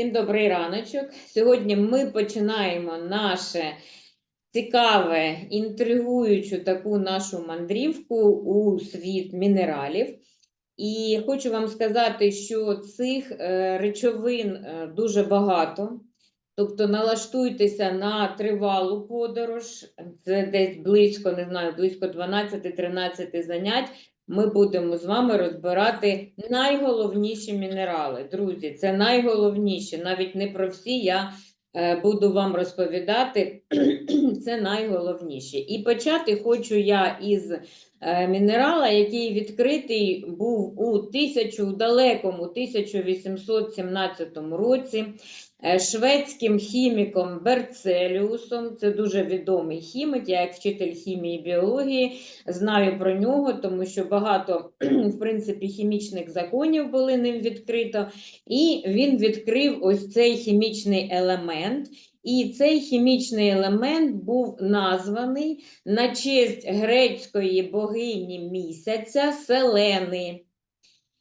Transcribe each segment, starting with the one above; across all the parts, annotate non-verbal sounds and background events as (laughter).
Всім добрий раночок. Сьогодні ми починаємо наше цікаве, інтригуючу таку нашу мандрівку у світ мінералів. І хочу вам сказати, що цих е, речовин е, дуже багато. Тобто налаштуйтеся на тривалу подорож, це десь близько, не знаю, близько 12-13 занять. Ми будемо з вами розбирати найголовніші мінерали. Друзі, це найголовніші, навіть не про всі я е, буду вам розповідати. (clears throat) Це найголовніше. І почати хочу я із мінерала, який відкритий був у тисячу, далекому 1817 році е, шведським хіміком Берцеліусом. Це дуже відомий хімік. Я як вчитель хімії і біології знаю про нього, тому що багато в принципі хімічних законів були ним відкрито. І він відкрив ось цей хімічний елемент. І цей хімічний елемент був названий на честь грецької богині місяця Селени.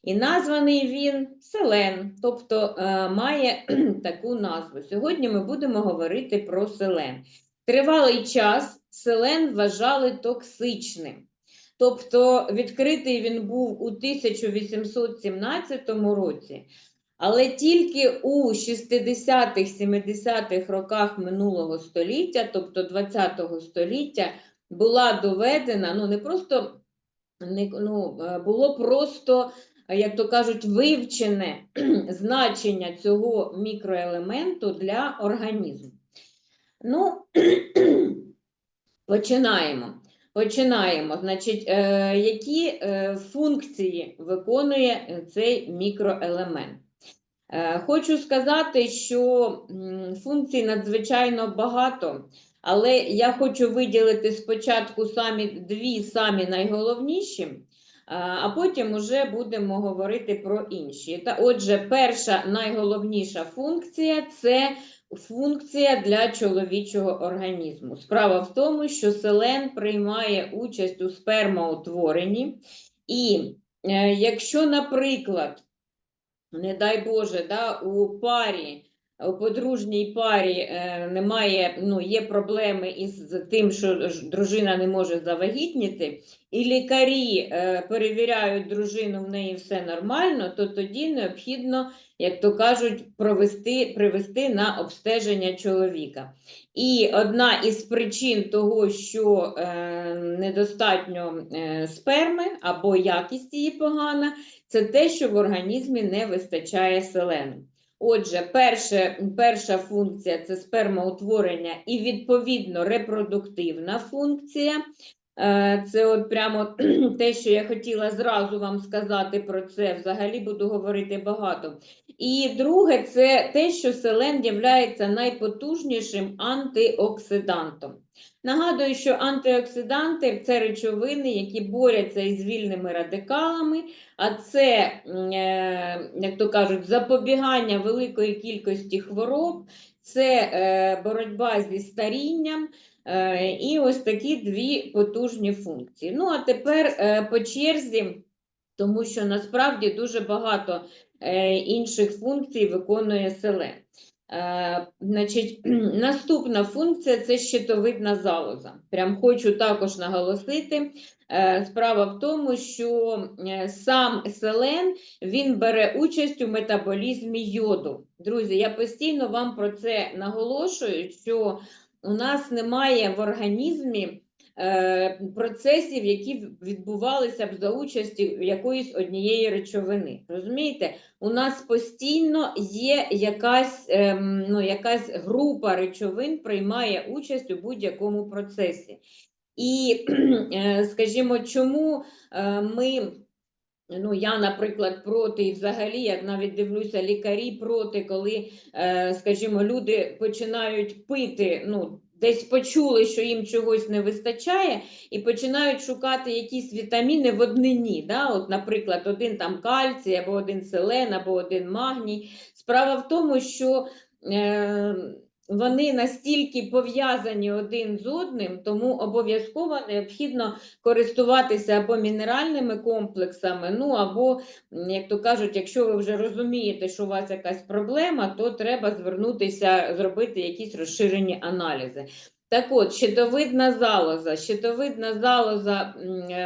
І названий він Селен, тобто е, має (clears throat) таку назву. Сьогодні ми будемо говорити про селен. Тривалий час селен вважали токсичним. Тобто відкритий він був у 1817 році, але тільки у 60-х, 70-х роках минулого століття, тобто 20-го століття, була доведена, ну не просто не, ну, е, було просто, е, як то кажуть, вивчене (clears throat) значення цього мікроелементу для організму. Ну, (clears throat) починаємо. Починаємо. Значить, е, які функції виконує цей мікроелемент? Е, хочу сказати, що функцій надзвичайно багато, але я хочу виділити спочатку самі дві самі найголовніші, а- а потім вже будемо говорити про інші. Та, отже, перша найголовніша функція це функція для чоловічого організму. Справа в тому, що селен приймає участь у спермоутворенні, і е, якщо, наприклад, не дай Боже, да, у парі, у подружній парі е, немає, ну, є проблеми із тим, що дружина не може завагітніти, і лікарі е, перевіряють дружину, в неї все нормально, то тоді необхідно, як то кажуть, провести, привести на обстеження чоловіка. І одна із причин того, що е, недостатньо сперми або якість її погана, це те, що в організмі не вистачає селену. Отже, перше, перша функція це спермоутворення і, відповідно, репродуктивна функція. Е, Це от прямо (clears throat) те, що я хотіла зразу вам сказати про це. Взагалі буду говорити багато. І друге, це те, що селен є найпотужнішим антиоксидантом. Нагадую, що антиоксиданти це речовини, які борються із вільними радикалами, а це, е, як то кажуть, запобігання великої кількості хвороб, це е, боротьба зі старінням. Е, І ось такі дві потужні функції. Ну, а тепер е, по черзі, тому що насправді дуже багато е, інших функцій виконує селен. Е, Значить, (clears throat) наступна функція це щитовидна залоза. Прям хочу також наголосити. Справа в тому, що сам селен він бере участь у метаболізмі йоду. Друзі, я постійно вам про це наголошую, що у нас немає в організмі е, процесів, які відбувалися б за участі якоїсь однієї речовини. Розумієте? У нас постійно є якась, ем, ну, якась група речовин приймає участь у будь-якому процесі. І, (clears throat) е, скажімо, чому е, ми. Ну, я, наприклад, проти, і взагалі, я навіть дивлюся, лікарі проти, коли, е, скажімо, люди починають пити, ну, десь почули, що їм чогось не вистачає, і починають шукати якісь вітаміни в однині. Да? От, наприклад, один там кальцій, або один селен, або один магній. Справа в тому, що е, вони настільки пов'язані один з одним, тому обов'язково необхідно користуватися або мінеральними комплексами, ну або, як то кажуть, якщо ви вже розумієте, що у вас якась проблема, то треба звернутися, зробити якісь розширені аналізи. Так от, щитовидна залоза. Щитовидна залоза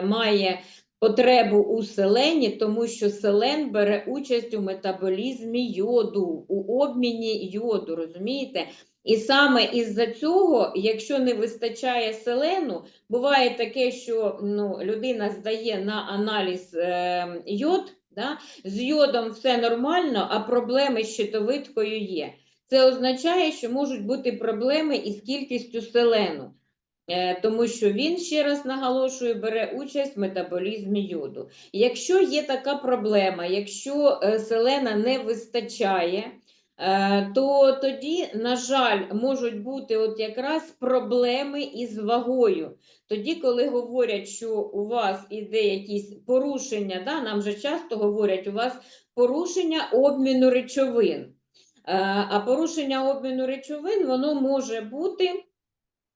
має потребу у селені, тому що селен бере участь у метаболізмі йоду, у обміні йоду, розумієте? І саме із-за цього, якщо не вистачає селену, буває таке, що ну, людина здає на аналіз е, йод, да? з йодом все нормально, а проблеми з щитовидкою є. Це означає, що можуть бути проблеми із кількістю селену. Е, Тому що він, ще раз наголошую, бере участь в метаболізмі йоду. Якщо є така проблема, якщо е, селена не вистачає, то тоді, на жаль, можуть бути от якраз проблеми із вагою. Тоді, коли говорять, що у вас іде якісь порушення, да, нам же часто говорять, у вас порушення обміну речовин. Е, А порушення обміну речовин воно може бути е,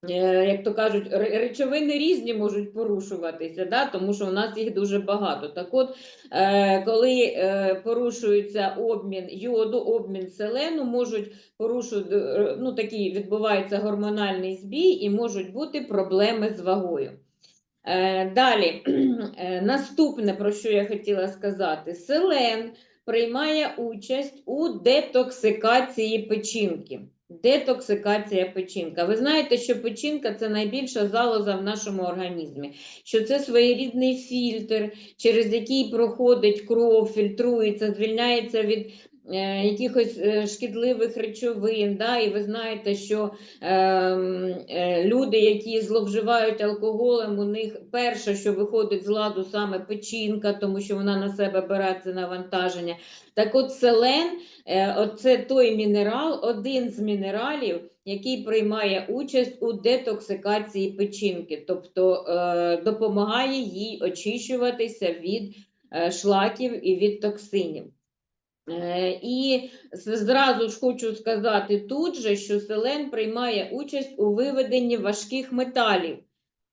як то кажуть, речовини різні можуть порушуватися, да? тому що у нас їх дуже багато. Так от, е, коли е, порушується обмін йоду, обмін селену, можуть порушувати, е, ну такий відбувається гормональний збій і можуть бути проблеми з вагою. Е, Далі, (clears throat) е, наступне, про що я хотіла сказати, селен приймає участь у детоксикації печінки. Детоксикація печінка. Ви знаєте, що печінка це найбільша залоза в нашому організмі, що це своєрідний фільтр, через який проходить кров, фільтрується, звільняється від якихось е, шкідливих речовин. Да? І ви знаєте, що ем, е, люди, які зловживають алкоголем, у них перше, що виходить з ладу, саме печінка, тому що вона на себе бере це навантаження. Так от селен Е, Оце той мінерал, один з мінералів, який приймає участь у детоксикації печінки, тобто е, допомагає їй очищуватися від е, шлаків і від токсинів. Е, І зразу ж хочу сказати тут же, що селен приймає участь у виведенні важких металів.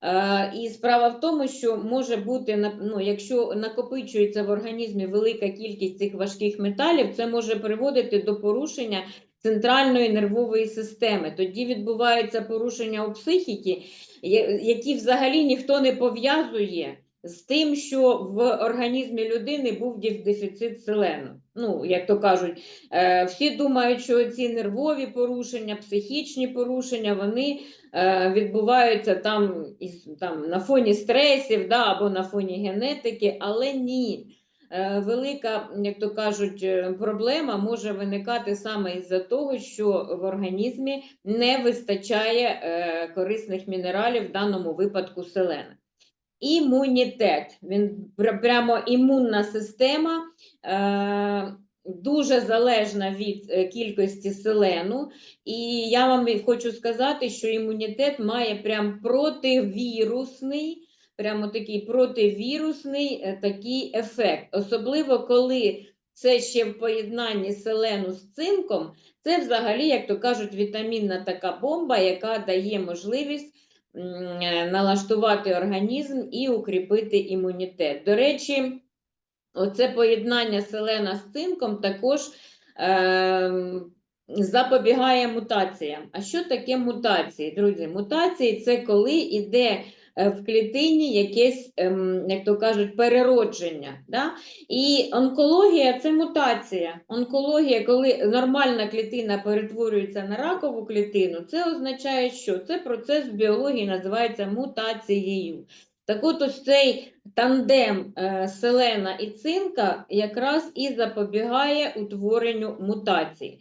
Е, І справа в тому, що може бути, ну, якщо накопичується в організмі велика кількість цих важких металів, це може приводити до порушення центральної нервової системи. Тоді відбувається порушення у психіки, які взагалі ніхто не пов'язує з тим, що в організмі людини був дефіцит селену. Ну, як то кажуть, е, всі думають, що ці нервові порушення, психічні порушення, вони е, відбуваються там, там на фоні стресів да, або на фоні генетики, але ні. Е, Велика, як то кажуть, проблема може виникати саме із-за того, що в організмі не вистачає корисних мінералів, в даному випадку селена. Імунітет. Він прямо імунна система, е, дуже залежна від е, кількості селену. І я вам хочу сказати, що імунітет має прям противірусний, прямо такий противірусний е, такий ефект. Особливо коли це ще в поєднанні селену з цинком, це взагалі, як то кажуть, вітамінна така бомба, яка дає можливість налаштувати організм і укріпити імунітет. До речі, оце поєднання селена з цинком також е, запобігає мутаціям. А що таке мутації, друзі? Мутації це коли йде е, в клітині якесь, ем, як то кажуть, переродження. Да? І онкологія це мутація. Онкологія, коли нормальна клітина перетворюється на ракову клітину, це означає, що це процес в біології називається мутацією. Так от ось цей тандем е, селена і цинка якраз і запобігає утворенню мутацій.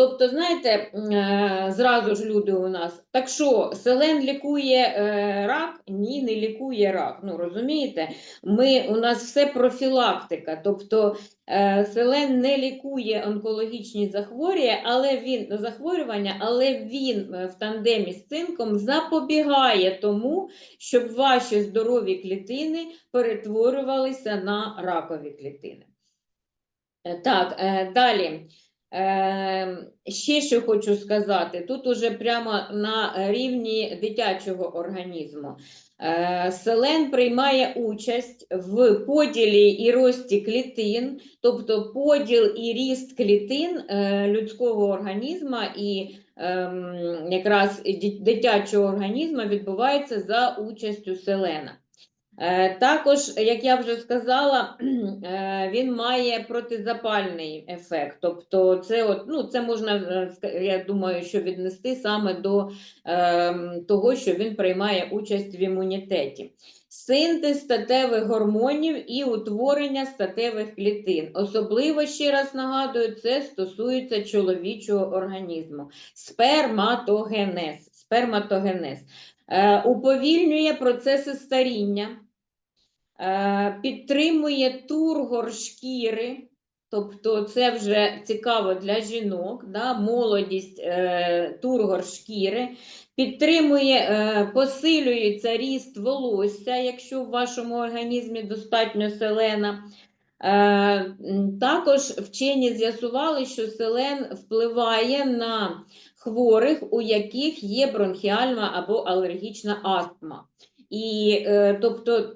Тобто, знаєте, е, зразу ж люди у нас, так що, селен лікує е, рак? Ні, не лікує рак. Ну, розумієте, ми, у нас все профілактика, тобто е, селен не лікує онкологічні захворювання, але він, захворювання, але він в тандемі з цинком запобігає тому, щоб ваші здорові клітини перетворювалися на ракові клітини. Так, далі. Е, ще що хочу сказати, тут уже прямо на рівні дитячого організму. Е, Селен приймає участь в поділі і рості клітин, тобто поділ і ріст клітин е, людського організму і ем, якраз дитячого організму відбувається за участю селена. Е, Також, як я вже сказала, (clears throat) е, він має протизапальний ефект. Тобто, це, от, ну, це можна, е, я думаю, що віднести саме до ем, того, що він приймає участь в імунітеті. Синтез статевих гормонів і утворення статевих клітин. Особливо, ще раз нагадую, це стосується чоловічого організму. Сперматогенез. Сперматогенез. Е, уповільнює процеси старіння, е, підтримує тургор шкіри, тобто це вже цікаво для жінок, да, молодість, е, тургор підтримує, е, посилюється ріст волосся, якщо в вашому організмі достатньо селена. Е, Також вчені з'ясували, що селен впливає на хворих, у яких є бронхіальна або алергічна астма. І е, тобто,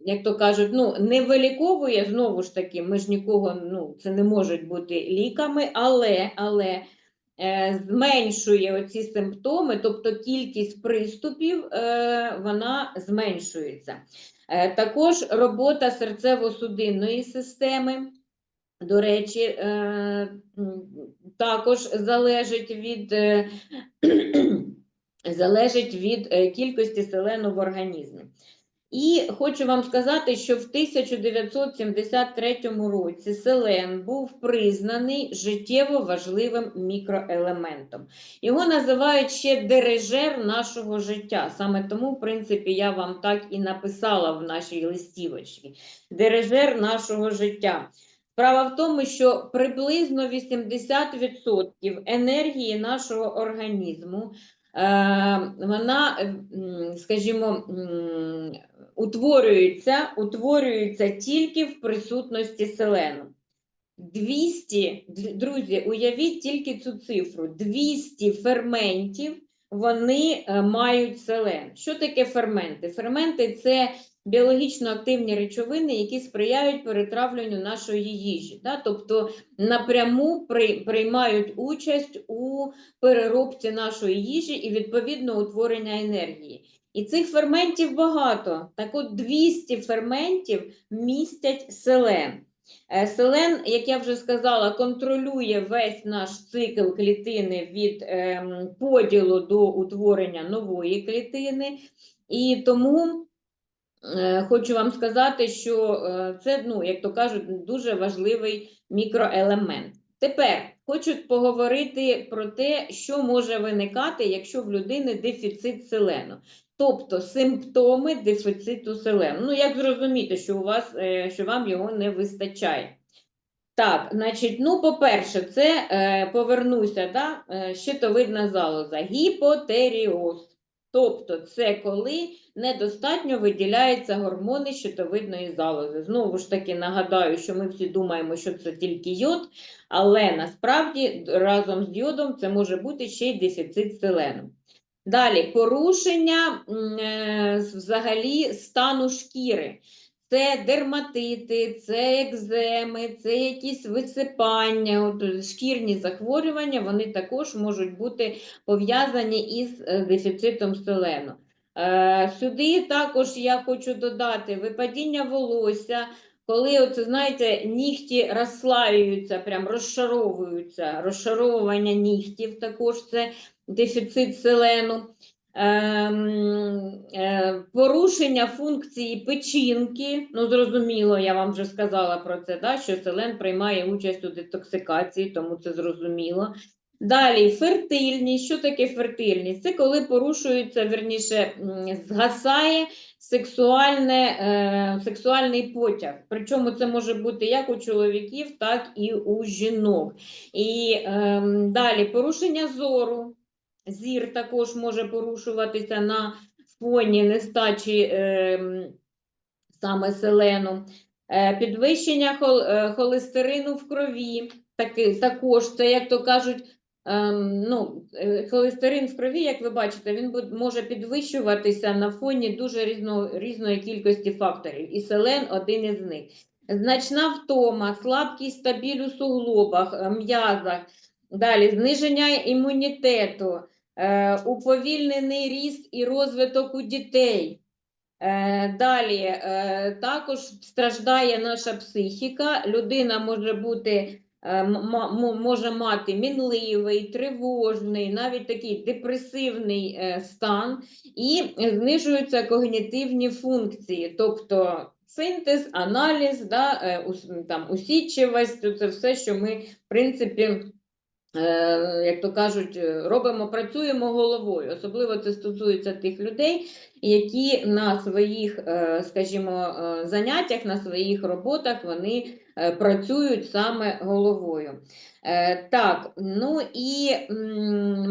як то кажуть, ну, не виліковує, знову ж таки, ми ж нікого, ну, це не можуть бути ліками, але, але е, зменшує оці симптоми, тобто кількість приступів е, вона зменшується. Також робота серцево-судинної системи, до речі, також залежить від, залежить від е, кількості селену в організмі. І хочу вам сказати, що в 1973 році селен був признаний життєво важливим мікроелементом. Його називають ще дирижер нашого життя. Саме тому, в принципі, я вам так і написала в нашій листівочці. Дирижер нашого життя. Справа в тому, що приблизно 80% енергії нашого організму вона, е, скажімо, утворюється, утворюється тільки в присутності селену. 200, друзі, уявіть тільки цю цифру: 200 ферментів вони е, мають селен. Що таке ферменти? Ферменти це біологічно активні речовини, які сприяють перетравленню нашої їжі. Да? Тобто напряму при, приймають участь у переробці нашої їжі і відповідно утворення енергії. І цих ферментів багато. Так от 200 ферментів містять селен. Е, Селен, як я вже сказала, контролює весь наш цикл клітини від ем, поділу до утворення нової клітини. І тому хочу вам сказати, що е, це, ну, як то кажуть, дуже важливий мікроелемент. Тепер хочу поговорити про те, що може виникати, якщо в людини дефіцит селену. Тобто симптоми дефіциту селену. Ну, як зрозуміти, що у вас, е, що вам його не вистачає? Так, значить, ну, по-перше, це е, повернуся, да, е, щитовидна залоза, гіпотеріоз. Тобто, це коли недостатньо виділяються гормони щитовидної залози. Знову ж таки, нагадаю, що ми всі думаємо, що це тільки йод, але насправді разом з йодом це може бути ще й дефіцит селену. Далі порушення е, взагалі стану шкіри. Це дерматити, це екземи, це якісь висипання, от, е, шкірні захворювання, вони також можуть бути пов'язані із е, дефіцитом селену. Е, Сюди також я хочу додати випадіння волосся, коли, от, знаєте, нігті розслаюються, прям розшаровуються, розшаровування нігтів також це дефіцит селену. Ем, е, порушення функції печінки. Ну, зрозуміло, я вам вже сказала про це, да, що селен приймає участь у детоксикації, тому це зрозуміло. Далі фертильність. Що таке фертильність? Це коли порушується, верніше, згасає сексуальне, е, сексуальний потяг. Причому це може бути як у чоловіків, так і у жінок. І ем, далі порушення зору. Зір також може порушуватися на фоні нестачі ем, саме селену. Е, Підвищення хол- е, холестерину в крові. таки, також це, як то кажуть, ем, ну, е, холестерин в крові, як ви бачите, він може підвищуватися на фоні дуже різно, різної кількості факторів, і селен один із них. Значна втома, слабкість та біль у суглобах, е, м'язах, далі зниження імунітету, е, уповільнений ріст і розвиток у дітей. Е, Далі е, також страждає наша психіка. Людина може бути е, може мати мінливий, тривожний, навіть такий депресивний е, стан, і знижуються когнітивні функції, тобто синтез, аналіз, да, е, там, це все, що ми, в принципі, е, як то кажуть, е, робимо, працюємо головою. Особливо це стосується тих людей, які на своїх, е, скажімо, е, заняттях, на своїх роботах вони е, працюють саме головою. Е, Так, ну і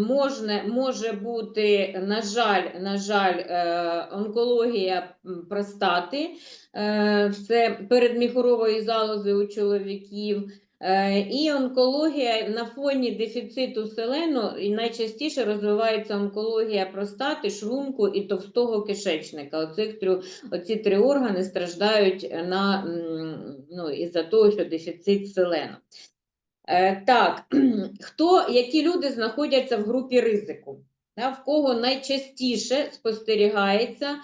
можна, може бути, на жаль, на жаль, е, онкологія простати, е, це передміхурової залози у чоловіків. Е, І онкологія на фоні дефіциту селену і найчастіше розвивається онкологія простати, шлунку і товстого кишечника. Оцих трьох, оці три органи страждають на, ну, із-за того, що дефіцит селену. Е, Так, (clears throat) хто, які люди знаходяться в групі ризику? В кого найчастіше спостерігається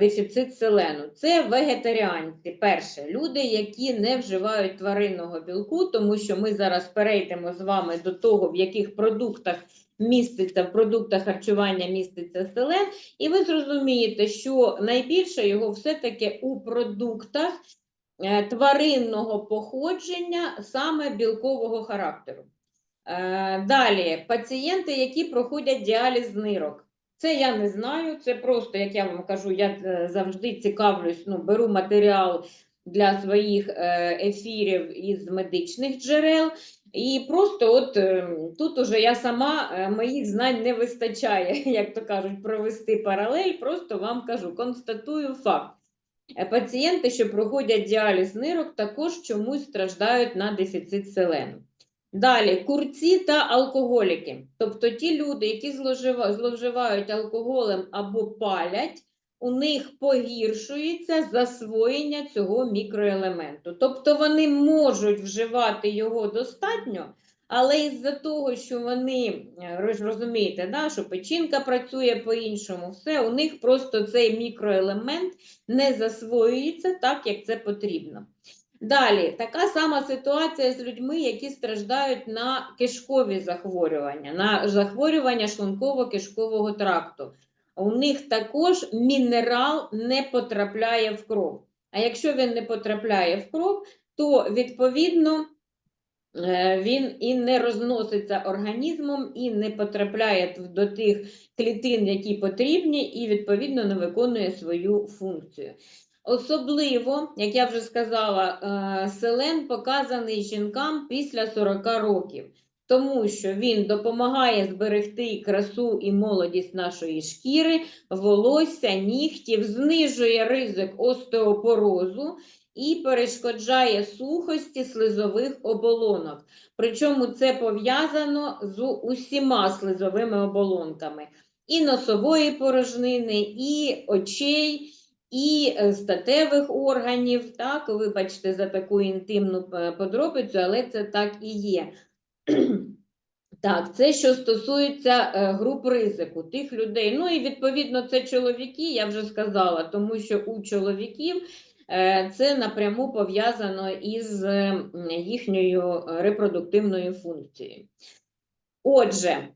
дефіцит селену? Це вегетаріанці. Перше, люди, які не вживають тваринного білку, тому що ми зараз перейдемо з вами до того, в яких продуктах міститься, в продуктах харчування міститься селен, і ви зрозумієте, що найбільше його все-таки у продуктах е, тваринного походження, саме білкового характеру. Е, Далі, пацієнти, які проходять діаліз нирок. Це я не знаю, це просто, як я вам кажу, я е, завжди цікавлюсь, ну, беру матеріал для своїх е, ефірів із медичних джерел. І просто от е, тут уже я сама, моїх знань не вистачає, (laughs) як то кажуть, провести паралель, просто вам кажу, констатую факт. Пацієнти, що проходять діаліз нирок, також чомусь страждають на дефіцит селену. Далі, курці та алкоголіки, тобто ті люди, які зловживають алкоголем або палять, у них погіршується засвоєння цього мікроелементу. Тобто вони можуть вживати його достатньо, але із-за того, що вони, розумієте, да, що печінка працює по-іншому, все, у них просто цей мікроелемент не засвоюється так, як це потрібно. Далі, така сама ситуація з людьми, які страждають на кишкові захворювання, на захворювання шлунково-кишкового тракту. У них також мінерал не потрапляє в кров. А якщо він не потрапляє в кров, то відповідно е, він і не розноситься організмом, і не потрапляє до тих клітин, які потрібні, і відповідно не виконує свою функцію. Особливо, як я вже сказала, е, селен показаний жінкам після 40 років, тому що він допомагає зберегти красу і молодість нашої шкіри, волосся, нігтів, знижує ризик остеопорозу і перешкоджає сухості слизових оболонок. Причому це пов'язано з усіма слизовими оболонками і носової порожнини, і очей і е, статевих органів. Так, вибачте за таку інтимну е, подробицю, але це так і є. (clears throat) Так, це що стосується е, груп ризику тих людей. Ну і відповідно це чоловіки, я вже сказала, тому що у чоловіків це напряму пов'язано із їхньою репродуктивною функцією. Отже,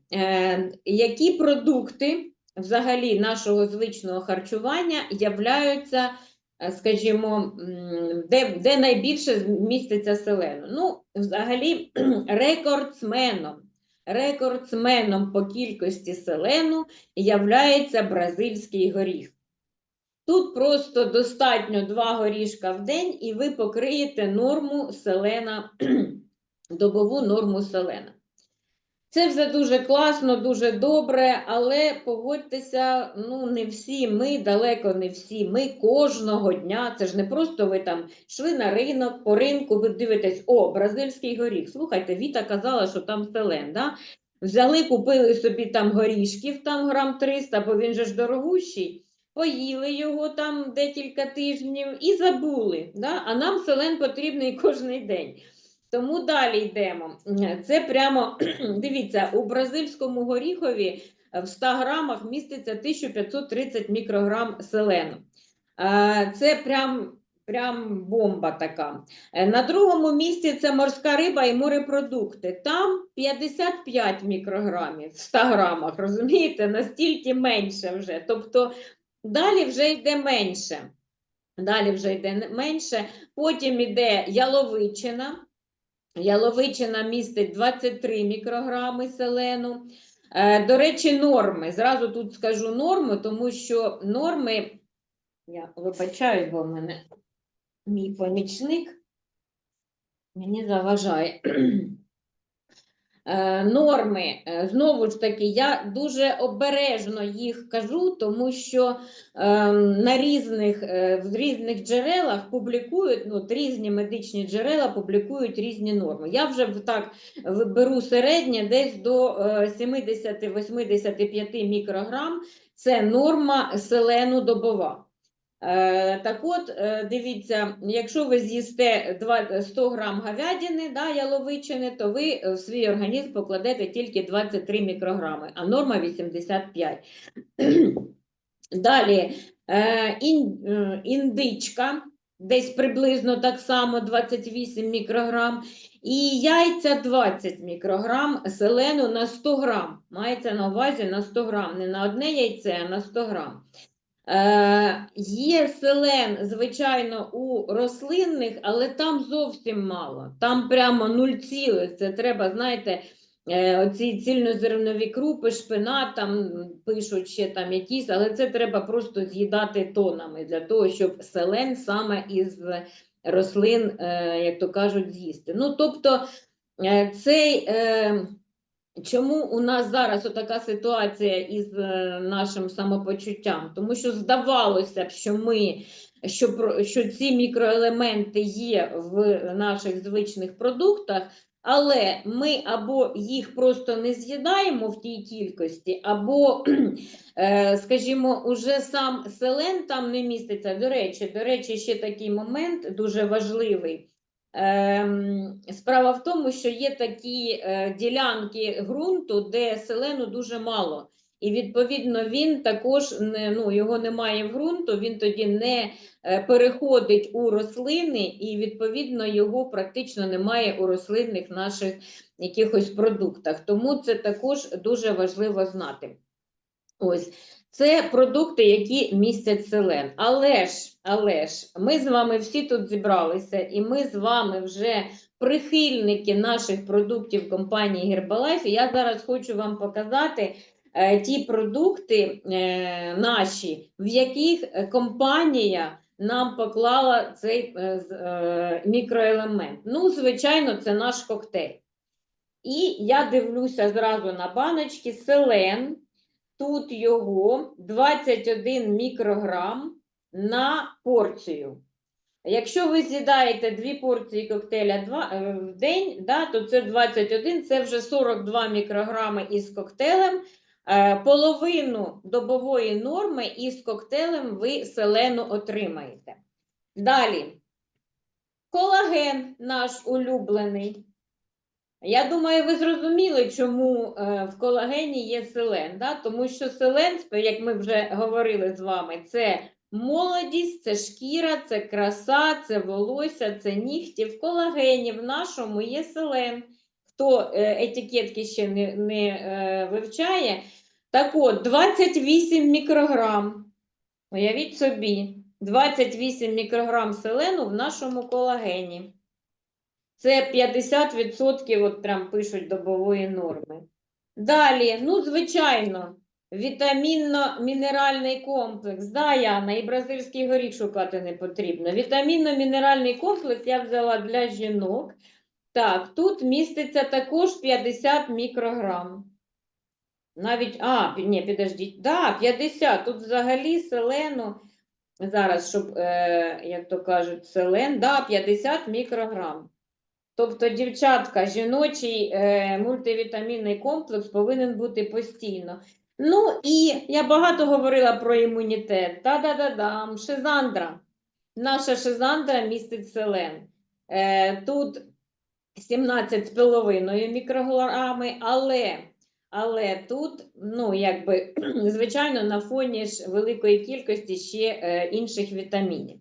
які продукти взагалі нашого звичного харчування являються, е, скажімо, де, де найбільше міститься селену? Ну, взагалі, (clears throat) рекордсменом, рекордсменом по кількості селену являється бразильський горіх. Тут просто достатньо 2 горішка в день, і ви покриєте норму селена, (clears throat) добову норму селена. Це все дуже класно, дуже добре, але погодьтеся, ну не всі ми, далеко не всі. Ми кожного дня. Це ж не просто ви там йшли на ринок, по ринку, ви дивитесь, о, бразильський горіх. Слухайте, Віта казала, що там селен. Да? Взяли, купили собі там горішків, там грам 300, бо він же ж дорогущий. Поїли його там декілька тижнів і забули. Да? А нам селен потрібний кожен день. Тому далі йдемо. Це прямо, (clears throat) дивіться, у бразильському горіхові в 100 грамах міститься 1530 мікрограм селену. Е, Це прям, прям бомба така. Е, На другому місці це морська риба і морепродукти. Там 55 мікрограмів в 100 грамах, розумієте? Настільки менше вже. Тобто далі вже йде менше. Далі вже йде менше. Потім йде яловичина. Яловичина містить 23 мікрограми селену. Е, До речі, норми. Зразу тут скажу норми, тому що норми, я вибачаю, бо в мене мій помічник мені заважає. Е, Норми, е, знову ж таки, я дуже обережно їх кажу, тому що ем, на різних, е, в різних джерелах публікують, ну, різні медичні джерела публікують різні норми. Я вже так беру середнє десь до е, 70-85 мікрограм. Це норма селену добова. Е, так от, е, дивіться, якщо ви з'їсте 100 грам говядини, да, яловичини, то ви в свій організм покладете тільки 23 мікрограми, а норма 85. (clears throat) Далі е, ін, індичка, десь приблизно так само 28 мікрограм, і яйця 20 мікрограм селену на 100 грам. Мається на увазі на 100 грам, не на одне яйце, а на 100 грам. Е, є селен, звичайно, у рослинних, але там зовсім мало. Там прямо нуль цілих. Це треба, знаєте, е, оці цільнозернові крупи, шпинат, там пишуть ще там якісь, але це треба просто з'їдати тонами для того, щоб селен саме із рослин, е, як то кажуть, з'їсти. Ну, тобто, цей. Чому у нас зараз така ситуація із е, нашим самопочуттям? Тому що здавалося б, що ми що, що ці мікроелементи є в наших звичних продуктах, але ми або їх просто не з'їдаємо в тій кількості, або, (clears throat) е, скажімо, уже сам селен там не міститься. До речі, до речі, ще такий момент дуже важливий. Ем, Справа в тому, що є такі е, ділянки ґрунту, де селену дуже мало. І відповідно він також не, ну, його немає в ґрунту, він тоді не е, переходить у рослини, і відповідно його практично немає у рослинних наших якихось продуктах. Тому це також дуже важливо знати. Ось це продукти, які містять селен. Але ж, але ж, ми з вами всі тут зібралися, і ми з вами вже прихильники наших продуктів компанії. І я зараз хочу вам показати е, ті продукти е, наші, в яких компанія нам поклала цей е, е, мікроелемент. Ну, звичайно, це наш коктейль. І я дивлюся зразу на баночки селен. Тут його 21 мікрограм на порцію. Якщо ви з'їдаєте дві порції коктейля е, в день, да, то це 21, це вже 42 мікрограми із коктейлем. Е, Половину добової норми із коктейлем ви селену отримаєте. Далі. Колаген наш улюблений. Я думаю, ви зрозуміли, чому е, в колагені є селен. Да? Тому що селен, як ми вже говорили з вами, це молодість, це шкіра, це краса, це волосся, це нігті. В колагені в нашому є селен. Хто е, етикетки ще не, не е, вивчає, так от 28 мікрограм. Уявіть собі, 28 мікрограм селену в нашому колагені. Це 50%, от прям пишуть добової норми. Далі, ну, звичайно, вітамінно-мінеральний комплекс. Да, Яна, і бразильський горіх шукати не потрібно. Вітамінно-мінеральний комплекс я взяла для жінок. Так, тут міститься також 50 мікрограм. Навіть, а, ні, підождіть, да, 50. Тут взагалі селену, зараз, щоб, е, як то кажуть, селен, да, 50 мікрограм. Тобто, дівчатка, жіночий е, мультивітамінний комплекс повинен бути постійно. Ну і я багато говорила про імунітет. Та-да-да-дам, шизандра. Наша шизандра містить селен. Е, тут 17,5 мікрограми, але, але тут, ну, якби, (clears throat) звичайно, на фоні ж великої кількості ще е, інших вітамінів.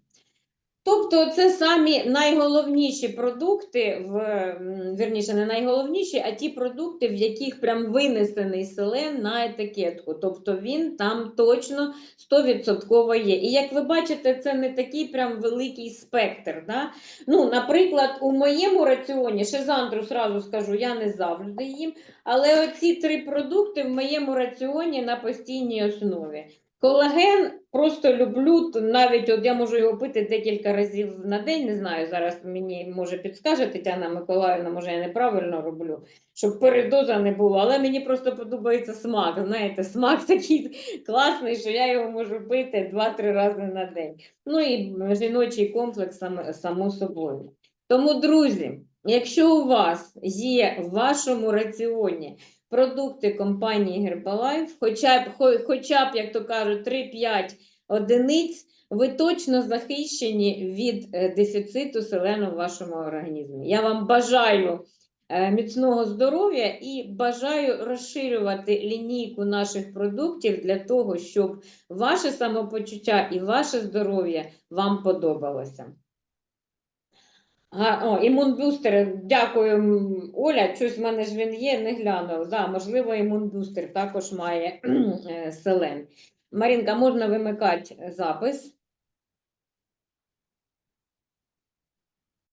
Тобто це самі найголовніші продукти, в, м, вірніше, не найголовніші, а ті продукти, в яких прям винесений селен на етикетку. Тобто він там точно 100% є. І як ви бачите, це не такий прям великий спектр. Да? Ну, наприклад, у моєму раціоні, шизандру сразу скажу, я не завжди їм, але оці три продукти в моєму раціоні на постійній основі. Колаген просто люблю, навіть от я можу його пити декілька разів на день. Не знаю, зараз мені може підскаже Тетяна Миколаївна, може я неправильно роблю, щоб передоза не було. Але мені просто подобається смак. Знаєте, смак такий класний, що я його можу пити 2-3 рази на день. Ну і жіночий комплекс само собою. Тому, друзі, якщо у вас є в вашому раціоні продукти компанії Herbalife, хоча б, хоча б, як то кажуть, 3-5 одиниць, ви точно захищені від е, дефіциту селену в вашому організмі. Я вам бажаю е, міцного здоров'я і бажаю розширювати лінійку наших продуктів для того, щоб ваше самопочуття і ваше здоров'я вам подобалося. Га- О, імунбустер, дякую, Оля. Щось в мене ж він є, не глянула. Да, можливо, імунбустер також має е, селен. Марінка, можна вимикати запис.